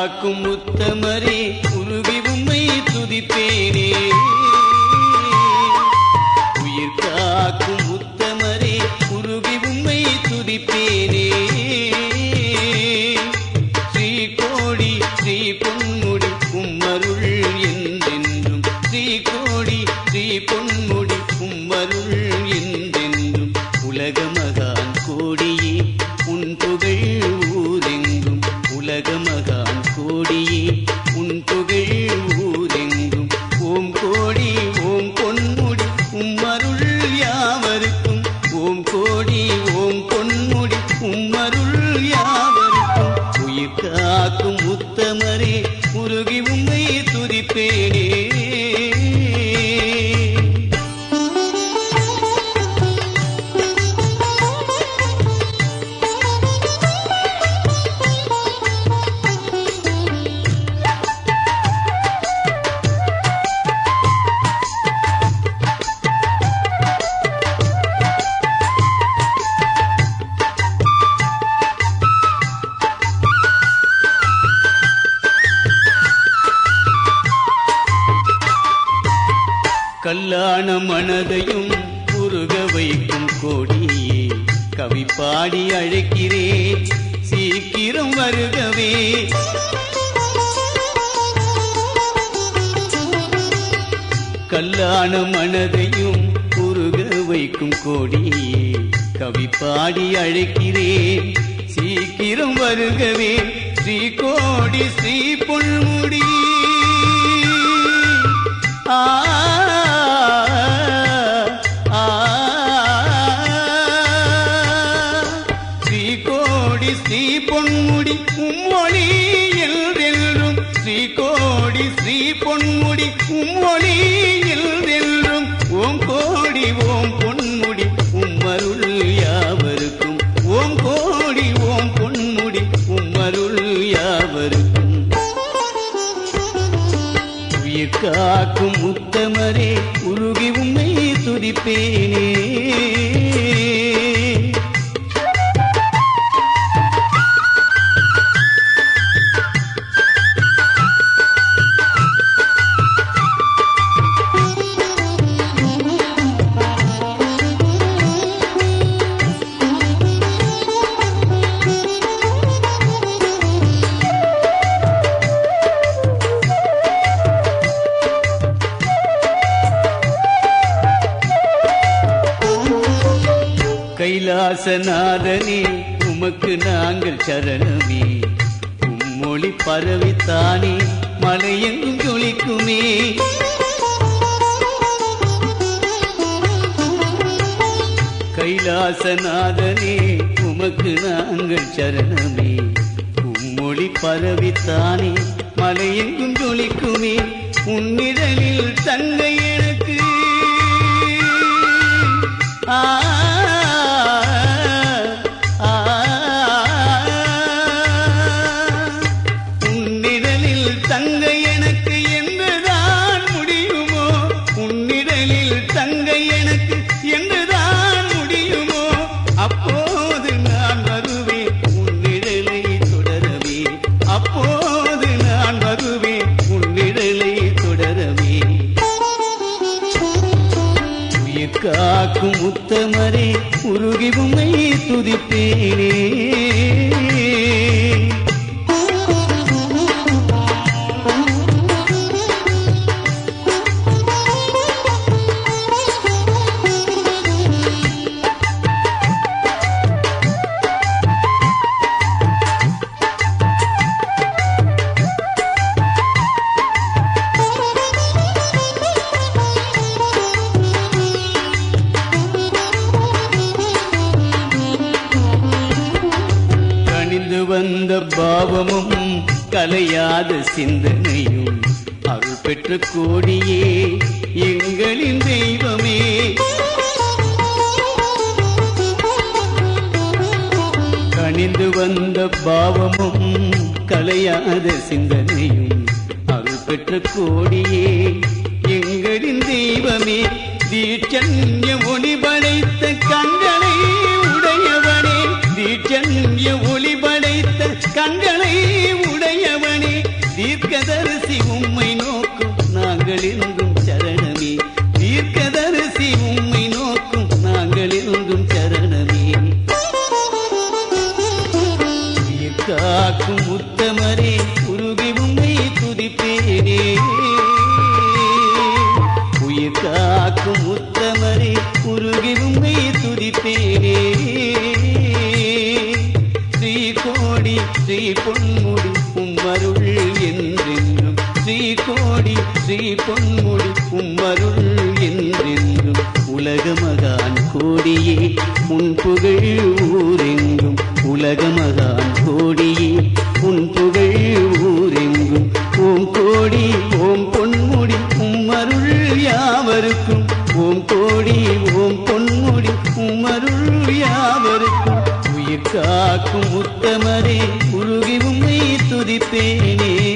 காக்கும் உத்தமரே உருகி உம்மை துதிப்பேனே. உயிர் காக்கும் உத்தமரே உருகி உம்மை துதிப்பேனே. ஸ்ரீ கோடி ஸ்ரீ பொன்முடி உம்மருள் என்றென்றும். ஸ்ரீ கோடி ஸ்ரீ பொன்முடி காக்கும் உத்தமரே உருகி உம்மை துதிப்பேனே. கல்லான மனதையும் உருக வைக்கும் கோடியே. கவி பாடி அழைக்கிறேன் சீக்கிரம் வருகவே. கல்லான மனதையும் உருக வைக்கும் கோடியே. கவி பாடி அழைக்கிறேன் சீக்கிரம் வருகவே. ஸ்ரீ கோடி ஸ்ரீ பொன்முடி. வெள்ளி கோடி ஸ்ரீ பொன்முடி உம்மொழியில் என்றென்றும் ஓம் கோடி ஓம் பொன்முடி உம்மருள் யாவருக்கும். ஓம் கோடி ஓம் பொன்முடி உம்மருள் யாவருக்கும். உயிர் காக்கும் உத்தமரே உருகி உண்மை துதிப்பேனே. கைலாசநாதனே உமக்கு நாங்கள் சரணமே. உம்மொழி பரவித்தானே மலையெங்கும் ஜொலிக்குமே. கைலாசநாதனே உமக்கு நாங்கள் சரணமே. உம்மொழி பரவித்தானே மலையெங்கும் ஜொலிக்குமே. உன்னிடலில் தங்க எனக்கு. ஆ, காக்கும் உத்தமரே உருகி உம்மை துதிப்பேனே. கலையாத சிந்தனையும் அருள் பெற்ற கோடியே எங்களின் தெய்வமே. கணிந்து வந்த பாவமும் கலையாத சிந்தனையும் அருள் பெற்ற கோடியே எங்களின் தெய்வமே. தீட்சண்ய ஒளி படைத்த கண்களை உயிர் காக்கும் உத்தமரே உருகி உண்மை துதிப்பேனே ஸ்ரீ கோடி ஸ்ரீ பொன்முடி உம்மருள் என்றென்றும். ஸ்ரீ கோடி ஸ்ரீ பொன்முடி உம்மருள் என்றென்றும். உலக மகான் கோடியே உன் புகழ் ஊரெங்கும் உலக மகான் கோடியே உன் புகழ் ஊரெங்கும் காக்கும் உத்தமரே உருகி உம்மை துதிப்பேனே.